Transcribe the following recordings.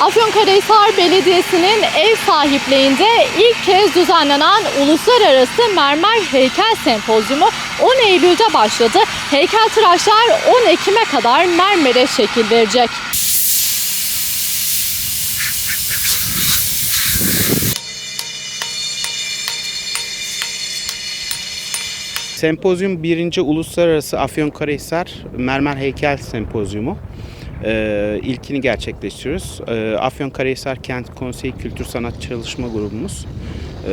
Afyonkarahisar Belediyesi'nin ev sahipliğinde ilk kez düzenlenen Uluslararası Mermer Heykel Sempozyumu 10 Eylül'de başladı. Heykeltıraşlar 10 Ekim'e kadar mermere şekil verecek. Sempozyum 1. Uluslararası Afyonkarahisar Mermer Heykel Sempozyumu. Ee, ilkini gerçekleştiriyoruz. Ee, Afyonkarahisar Kent Konseyi Kültür Sanat Çalışma Grubumuz ee,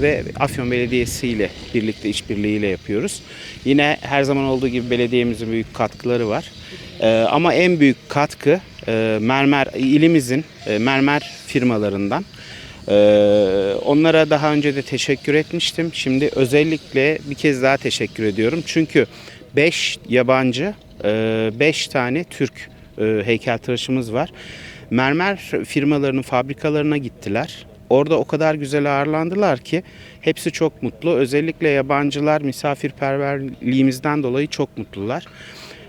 ve Afyon Belediyesi ile birlikte işbirliğiyle yapıyoruz. Yine her zaman olduğu gibi belediyemizin büyük katkıları var. Ee, ama en büyük katkı e, mermer ilimizin e, mermer firmalarından. Ee, onlara daha önce de teşekkür etmiştim. Şimdi özellikle bir kez daha teşekkür ediyorum. Çünkü 5 yabancı, 5 tane Türk e, heykeltıraşımız var. Mermer firmalarının fabrikalarına gittiler. Orada o kadar güzel ağırlandılar ki hepsi çok mutlu. Özellikle yabancılar misafirperverliğimizden dolayı çok mutlular.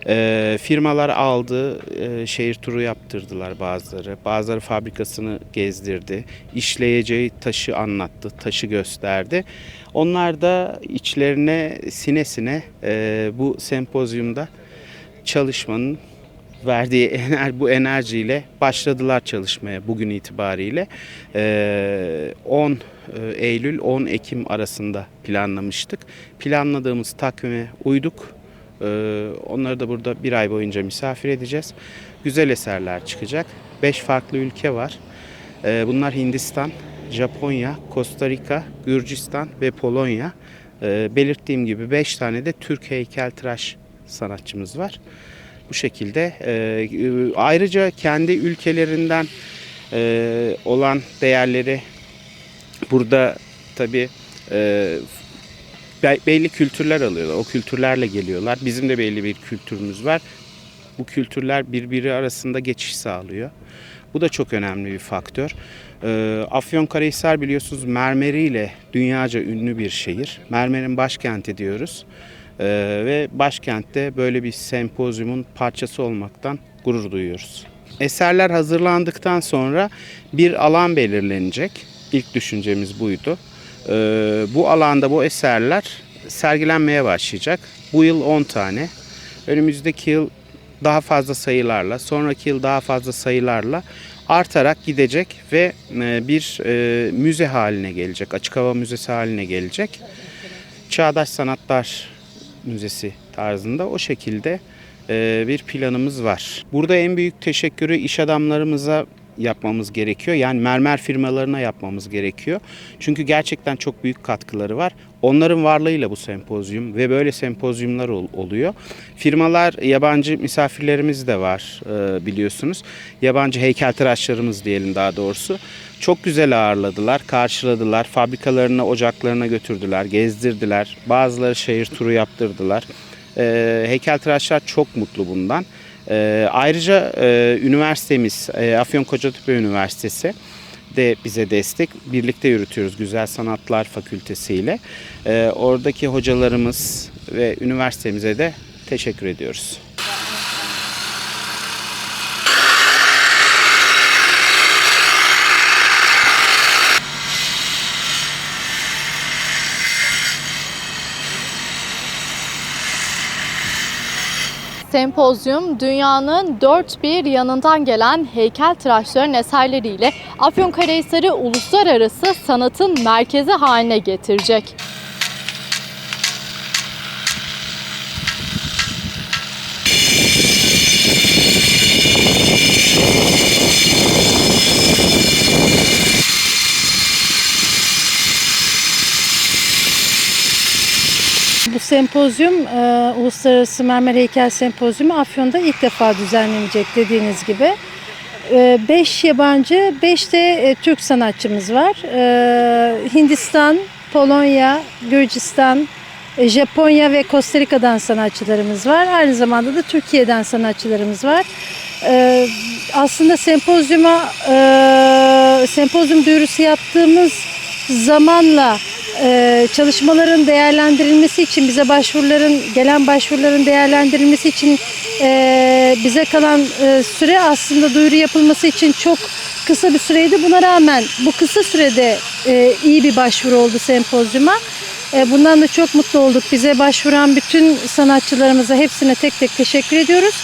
Ee, firmalar aldı, e, şehir turu yaptırdılar bazıları. Bazıları fabrikasını gezdirdi. İşleyeceği taşı anlattı, taşı gösterdi. Onlar da içlerine sine sine e, bu sempozyumda çalışmanın verdiği ener, bu enerjiyle başladılar çalışmaya bugün itibariyle. Ee, 10 e, Eylül 10 Ekim arasında planlamıştık. Planladığımız takvime uyduk. Ee, Onları da burada bir ay boyunca misafir edeceğiz. Güzel eserler çıkacak. Beş farklı ülke var. Ee, Bunlar Hindistan, Japonya, Costa Rica, Gürcistan ve Polonya. Belirttiğim gibi beş tane de Türk heykeltıraş sanatçımız var. Bu şekilde e, ayrıca kendi ülkelerinden e, olan değerleri burada tabii e, be- belli kültürler alıyorlar. O kültürlerle geliyorlar. Bizim de belli bir kültürümüz var. Bu kültürler birbiri arasında geçiş sağlıyor. Bu da çok önemli bir faktör. Ee, Afyonkarahisar biliyorsunuz mermeriyle dünyaca ünlü bir şehir. Mermerin başkenti diyoruz. Ee, ve başkentte böyle bir sempozyumun parçası olmaktan gurur duyuyoruz. Eserler hazırlandıktan sonra bir alan belirlenecek. İlk düşüncemiz buydu. Ee, bu alanda bu eserler sergilenmeye başlayacak. Bu yıl 10 tane. Önümüzdeki yıl daha fazla sayılarla, sonraki yıl daha fazla sayılarla artarak gidecek ve e, bir e, müze haline gelecek. Açık hava müzesi haline gelecek. Çağdaş Sanatlar Müzesi tarzında o şekilde bir planımız var. Burada en büyük teşekkürü iş adamlarımıza yapmamız gerekiyor. Yani mermer firmalarına yapmamız gerekiyor. Çünkü gerçekten çok büyük katkıları var. Onların varlığıyla bu sempozyum ve böyle sempozyumlar ol- oluyor. Firmalar yabancı misafirlerimiz de var e, biliyorsunuz. Yabancı heykeltıraşlarımız diyelim daha doğrusu. Çok güzel ağırladılar, karşıladılar. Fabrikalarına, ocaklarına götürdüler, gezdirdiler. Bazıları şehir turu yaptırdılar. E, heykeltıraşlar çok mutlu bundan. E, ayrıca e, üniversitemiz, e, Afyon Kocatepe Üniversitesi de bize destek. Birlikte yürütüyoruz Güzel Sanatlar Fakültesi ile. E, oradaki hocalarımız ve üniversitemize de teşekkür ediyoruz. Sempozyum dünyanın dört bir yanından gelen heykeltıraşların eserleriyle Afyonkarahisar'ı uluslararası sanatın merkezi haline getirecek. Bu sempozyum, e, Uluslararası Mermer Heykel Sempozyumu Afyon'da ilk defa düzenlenecek dediğiniz gibi. 5 yabancı, 5 de e, Türk sanatçımız var. E, Hindistan, Polonya, Gürcistan, e, Japonya ve Costa Rica'dan sanatçılarımız var. Aynı zamanda da Türkiye'den sanatçılarımız var. E, aslında sempozyuma, e, sempozyum duyurusu yaptığımız zamanla e, çalışmaların değerlendirilmesi için bize başvuruların gelen başvuruların değerlendirilmesi için e, bize kalan e, süre aslında duyuru yapılması için çok kısa bir süreydi. Buna rağmen bu kısa sürede e, iyi bir başvuru oldu sempozyuma. E, bundan da çok mutlu olduk. Bize başvuran bütün sanatçılarımıza hepsine tek tek teşekkür ediyoruz.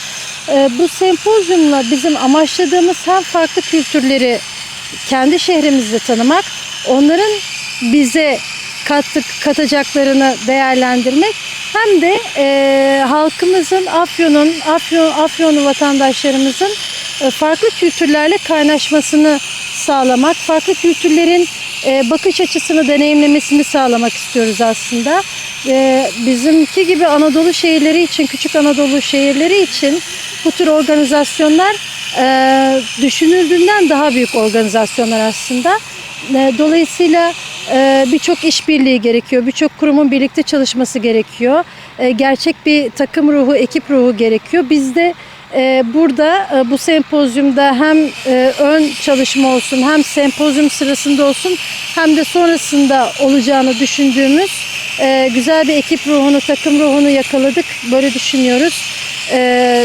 E, bu sempozyumla bizim amaçladığımız hem farklı kültürleri kendi şehrimizde tanımak, onların bize kattık katacaklarını değerlendirmek hem de e, halkımızın Afyon'un Afyon Afyonlu vatandaşlarımızın e, farklı kültürlerle kaynaşmasını sağlamak, farklı kültürlerin e, bakış açısını deneyimlemesini sağlamak istiyoruz aslında. E, bizimki gibi Anadolu şehirleri için, küçük Anadolu şehirleri için bu tür organizasyonlar e, düşünüldüğünden daha büyük organizasyonlar aslında. E, dolayısıyla e, birçok işbirliği gerekiyor, birçok kurumun birlikte çalışması gerekiyor. E, gerçek bir takım ruhu, ekip ruhu gerekiyor. Biz de burada bu sempozyumda hem ön çalışma olsun, hem sempozyum sırasında olsun, hem de sonrasında olacağını düşündüğümüz güzel bir ekip ruhunu, takım ruhunu yakaladık. Böyle düşünüyoruz.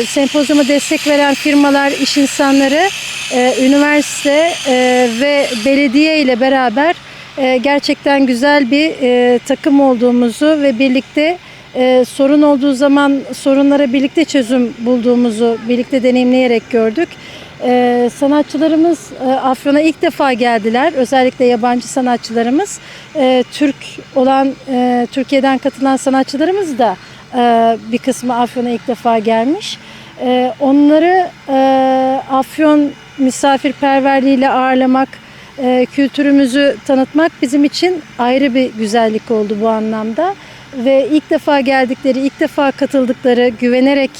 Sempozyuma destek veren firmalar, iş insanları, üniversite e, ve belediye ile beraber e, gerçekten güzel bir e, takım olduğumuzu ve birlikte sorun olduğu zaman sorunlara birlikte çözüm bulduğumuzu birlikte deneyimleyerek gördük. Sanatçılarımız Afyon'a ilk defa geldiler. Özellikle yabancı sanatçılarımız. Türk olan, Türkiye'den katılan sanatçılarımız da bir kısmı Afyon'a ilk defa gelmiş. Onları Afyon misafirperverliğiyle ağırlamak, e, kültürümüzü tanıtmak bizim için ayrı bir güzellik oldu bu anlamda. Ve ilk defa geldikleri, ilk defa katıldıkları, güvenerek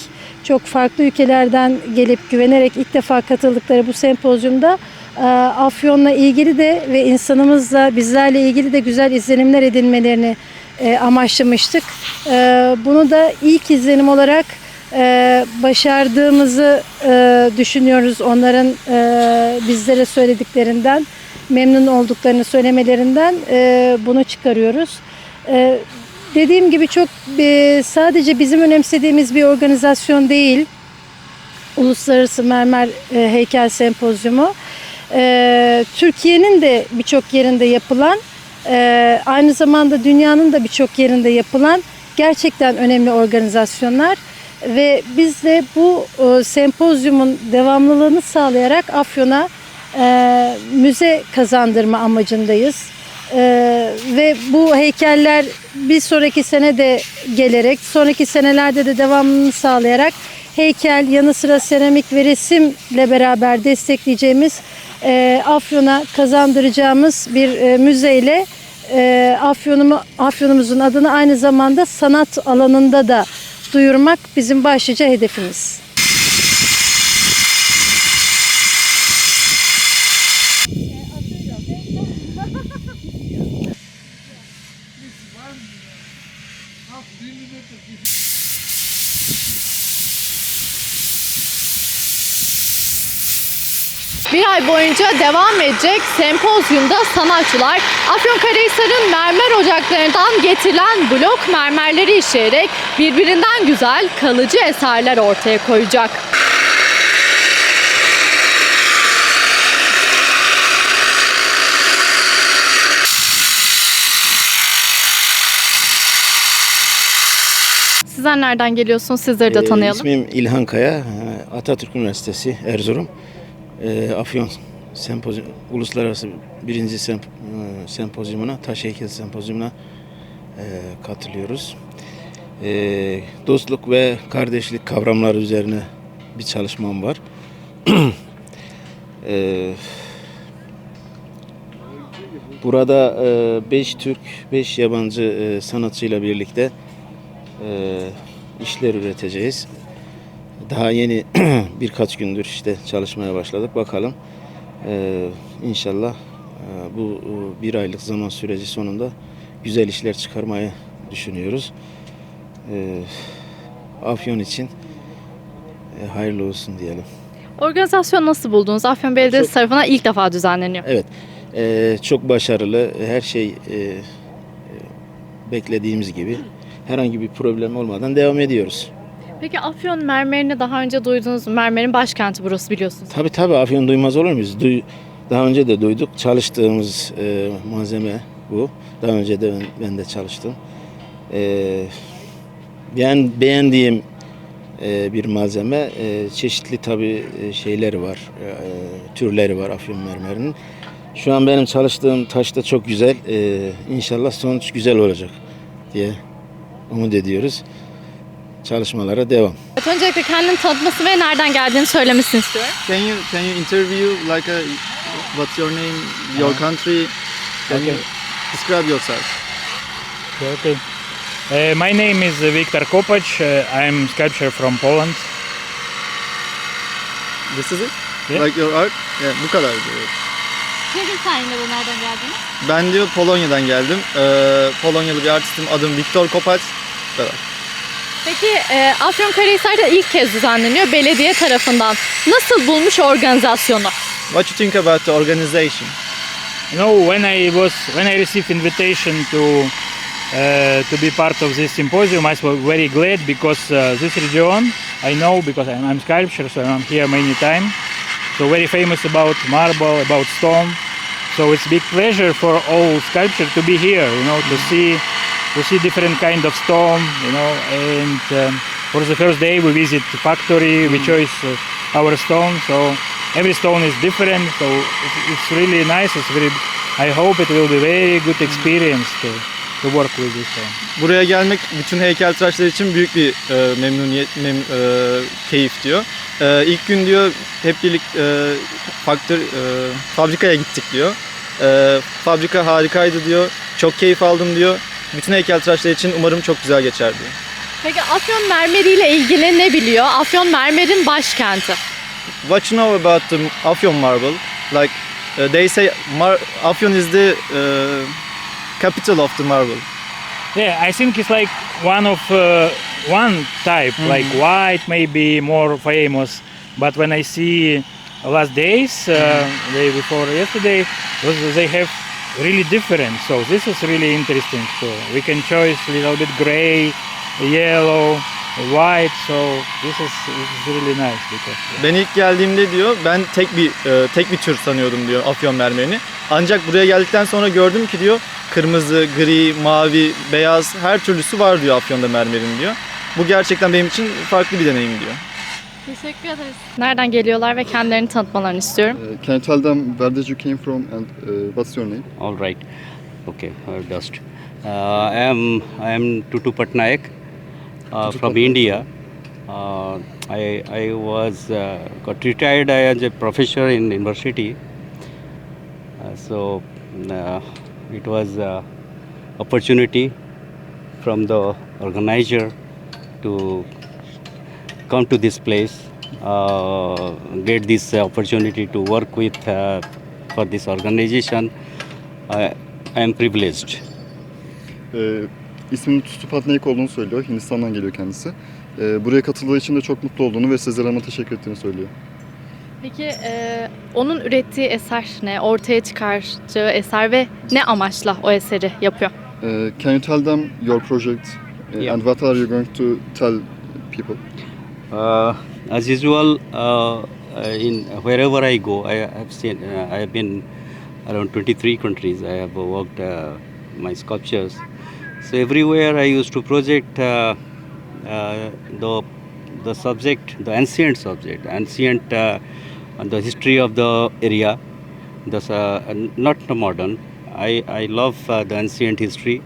çok farklı ülkelerden gelip güvenerek ilk defa katıldıkları bu sempozyumda e, Afyon'la ilgili de ve insanımızla bizlerle ilgili de güzel izlenimler edinmelerini e, amaçlamıştık. E, bunu da ilk izlenim olarak e, başardığımızı e, düşünüyoruz onların e, bizlere söylediklerinden memnun olduklarını söylemelerinden e, bunu çıkarıyoruz. E, dediğim gibi çok e, sadece bizim önemsediğimiz bir organizasyon değil. Uluslararası Mermer e, Heykel Sempozyumu. E, Türkiye'nin de birçok yerinde yapılan, e, aynı zamanda dünyanın da birçok yerinde yapılan gerçekten önemli organizasyonlar. Ve biz de bu e, sempozyumun devamlılığını sağlayarak Afyon'a e, müze kazandırma amacındayız. E, ve bu heykeller bir sonraki sene de gelerek, sonraki senelerde de devamını sağlayarak heykel yanı sıra seramik ve resimle beraber destekleyeceğimiz e, Afyon'a kazandıracağımız bir e, müzeyle e, Afyonumu, Afyonumuzun adını aynı zamanda sanat alanında da duyurmak bizim başlıca hedefimiz. Bir ay boyunca devam edecek sempozyumda sanatçılar Afyonkarahisar'ın mermer ocaklarından getirilen blok mermerleri işleyerek birbirinden güzel kalıcı eserler ortaya koyacak. Sizler nereden geliyorsunuz? Sizleri de Ee, tanıyalım. İsmim İlhan Kaya, e, Atatürk Üniversitesi Erzurum. Ee, Afyon Sempozyum, Uluslararası birinci semp, e, sempozyumuna, taş heykel sempozyumuna e, katılıyoruz. Ee, dostluk ve kardeşlik kavramları üzerine bir çalışmam var. Ee, burada 5 Türk, 5 yabancı e, sanatçıyla birlikte e, işler üreteceğiz. Daha yeni birkaç gündür işte çalışmaya başladık. Bakalım e, inşallah e, bu e, bir aylık zaman süreci sonunda güzel işler çıkarmayı düşünüyoruz. E, Afyon için e, hayırlı olsun diyelim. Organizasyonu nasıl buldunuz? Afyon Belediyesi Çok- tarafından ilk defa düzenleniyor. Evet, e, çok başarılı. Her şey e, e, beklediğimiz gibi. Herhangi bir problem olmadan devam ediyoruz. Peki Afyon mermerini daha önce duydunuz mu? Mermerin başkenti burası biliyorsunuz. Tabii tabii Afyon duymaz olur muyuz? Duy, Daha önce de duyduk. Çalıştığımız e, malzeme bu. Daha önce de ben, ben de çalıştım. E, ben beğendiğim e, bir malzeme. E, çeşitli tabii e, şeyleri var. E, türleri var afyon mermerinin. Şu an benim çalıştığım taş da çok güzel. E, inşallah sonuç güzel olacak diye umut ediyoruz. Çalışmalara devam. Evet, öncelikle kendini tanıtması ve nereden geldiğini söylemesini istiyorum. Can you can you interview like a what's your name, your country? Can you Okay. describe yourself? Okay. Uh, my name is uh, Viktor Kopacz. Uh, I'm sculptor from Poland. This is it? Yeah. Like your art? Yeah, bu kadar diyor. Bu nereden geldiğini? Ben diyor Polonya'dan geldim. Ee, Polonyalı bir artistim. Adım Viktor Kopacz. Bu kadar. Peki e, Afyonkarahisar'da ilk kez düzenleniyor belediye tarafından. Nasıl bulmuş organizasyonu? What you think about the organization? You know, when I was when I received invitation to uh, to be part of this symposium, I was very glad because uh, this region I know because I'm, I'm sculptor, so I'm here many times. So very famous about marble, about stone. So it's big pleasure for all sculpture to be here. You know, to see to see different kind of stone. You know, and um, for the first day we visit the factory. We choose uh, our stone. So every stone is different. So it's, it's really nice. It's very. I hope it will be very good experience to to work with this stone. Buraya gelmek bütün heykeltıraşlar için büyük bir e, memnuniyet, mem, e, keyif diyor. E, ilk gün diyor hep birlikte e, faktör, e, fabrikaya gittik diyor. E, fabrika harikaydı diyor. Çok keyif aldım diyor. Bütün heykeltıraşlar için umarım çok güzel geçer diyor. Peki Afyon mermeriyle ilgili ne biliyor? Afyon mermerin başkenti. What you know about the Afyon marble? Like uh, they say, Mar- Afyon is the uh, capital of the marble. Yeah, I think it's like one of uh, one type, like white, maybe more famous. But when I see last days, uh, day before yesterday, they have really different. So this is really interesting. So we can choose a little bit gray, yellow, white. So this is, this is really nice because. Ben ilk geldiğimde diyor ben tek bir e, tek bir tür sanıyordum diyor Afyon mermerini. Ancak buraya geldikten sonra gördüm ki diyor kırmızı, gri, mavi, beyaz her türlüsü var diyor Afyon'da mermerin diyor. Bu gerçekten benim için farklı bir deneyim diyor. Teşekkür ederiz. Nereden geliyorlar ve kendilerini tanıtmalarını istiyorum. Uh, can you tell them where did you came from and uh, what's your name? All right. Okay, uh, dust. Uh, I am I am Tutu Patnaik uh, from India. Uh, I I was uh, got retired as a professor in university. Uh, so uh, it was uh, opportunity from the organizer to come to this place, uh, get this opportunity to work with uh, for this organization. I, I am privileged. Ee, isminin Tutu Patnaik olduğunu söylüyor. Hindistan'dan geliyor kendisi. Ee, buraya katıldığı için de çok mutlu olduğunu ve Sezer Hanım'a teşekkür ettiğini söylüyor. Peki e, onun ürettiği eser ne? Ortaya çıkartacağı eser ve ne amaçla o eseri yapıyor? Ee, can you tell them your project uh, Yeah. and what are you going to tell people? Uh, as usual, uh, in wherever I go, I have seen. Uh, I have been around 23 countries. I have worked my sculptures. So everywhere I used to project the the subject, the ancient subject, ancient, uh, the history of the area. The uh, not modern. I I love uh, the ancient history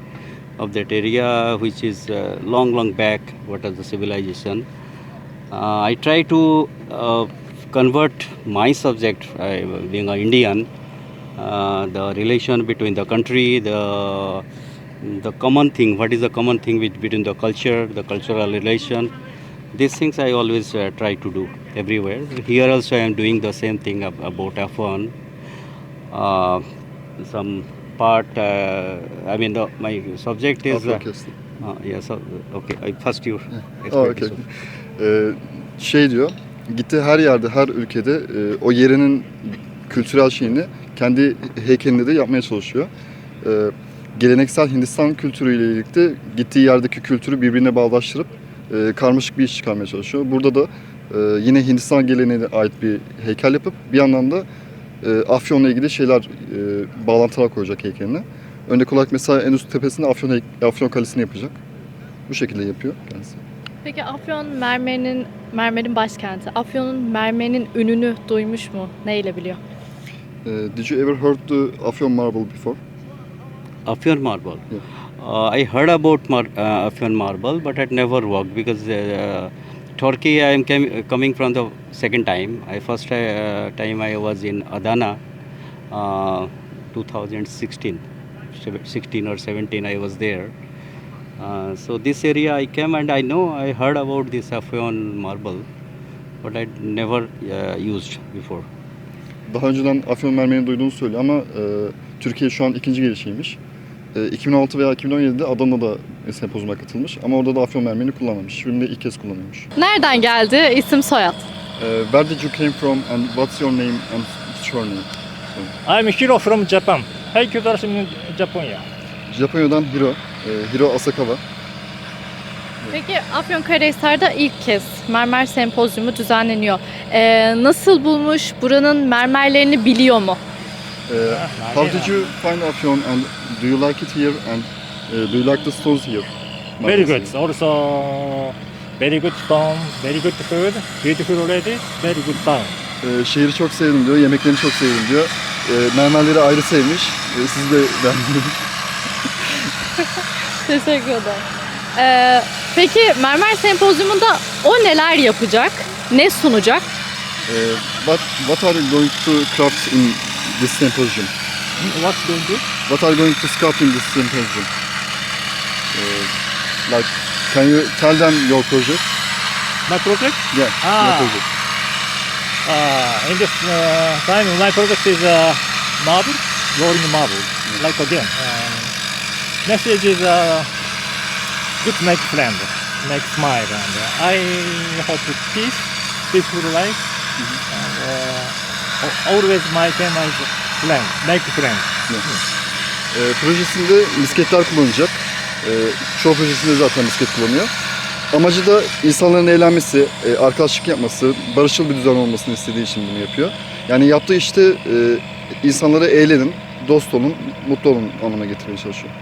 of that area, which is uh, long, long back. What is the civilization? Uh, I try to uh, convert my subject, uh, being an Indian, uh, the relation between the country, the the common thing. What is the common thing with, between the culture, the cultural relation? These things I always uh, try to do everywhere. Here also I am doing the same thing ab- about Afghan. Uh, some part. Uh, I mean, the, my subject is. Yeah. So okay. I, first you. Oh, explain okay. Ee, şey diyor, gittiği her yerde, her ülkede e, o yerinin kültürel şeyini kendi heykelinde de yapmaya çalışıyor. Ee, geleneksel Hindistan kültürüyle birlikte gittiği yerdeki kültürü birbirine bağdaştırıp e, karmaşık bir iş çıkarmaya çalışıyor. Burada da e, yine Hindistan geleneğine ait bir heykel yapıp bir yandan da Afyon'la ilgili şeyler, bağlantılar koyacak heykeline. Örnek olarak mesela en üst tepesinde Afyon, Afyon Kalesi'ni yapacak. Bu şekilde yapıyor kendisi. Peki Afyon mermerinin mermerin başkenti. Afyon'un mermerinin ününü duymuş mu? Neyle biliyor? E, did you ever heard the Afyon marble before? Afyon marble. Uh, I heard about mar- uh, Afyon marble, but I'd never worked because uh, Turkey. I am coming from the second time. I first uh, time I was in Adana, uh, 2016, Sev- 16 or 17. I was there. Uh, so this area I came and I know I heard about this Afyon marble, but I'd never uh, used before. Daha önceden Afyon mermerini duyduğunu söylüyor ama e, Türkiye şu an ikinci gelişiymiş. E, 2016 veya 2017'de Adana'da sempozyuma katılmış ama orada da Afyon mermerini kullanmamış. Şimdi ilk kez kullanıyormuş. Nereden geldi? İsim soyad. E, where did you came from and what's your name and surname? I'm Hiro from Japan. İn Japonya. Japonya'dan Hiro, e, Hiro Asakawa. Peki Afyonkarahisar'da ilk kez mermer sempozyumu düzenleniyor. Ee, nasıl bulmuş? Buranın mermerlerini biliyor mu? E, how did you find Afyon and do you like it here and e, do you like the stones here? Very good. Also, very good stone, very good food, beautiful lady, very good town. E, şehri çok sevdim diyor, yemeklerini çok sevdim diyor. E, mermerleri ayrı sevmiş. E, siz de beğendiniz. Teşekkür ederim. Ee, peki mermer sempozyumunda o neler yapacak? Ne sunacak? Uh, what what are you going to craft in this symposium? What's going to? What are you going to sculpt in this symposium? Uh, like, can you tell them your project? My project? Yeah, Ah. your project. Uh, in this uh, time, my project is uh, marble, rolling marble, like again. Um, message is uh, good make friend, make smile, and I hope peace, peaceful life, and uh, al- always my theme is friend, make friend. Ee, projesinde misketler kullanacak. Ee, çoğu projesinde zaten misket kullanıyor. Amacı da insanların eğlenmesi, e, arkadaşlık yapması, barışçıl bir düzen olmasını istediği için bunu yapıyor. Yani yaptığı işte e, insanlara eğlenin, dost olun, mutlu olun anlamına getirmeye çalışıyor.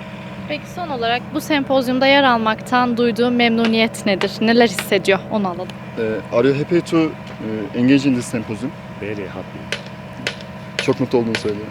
Peki son olarak bu sempozyumda yer almaktan duyduğu memnuniyet nedir? Neler hissediyor? Onu alalım. Ee, are you happy to e, engage in this symposium? Very happy. Çok mutlu olduğunu söylüyor.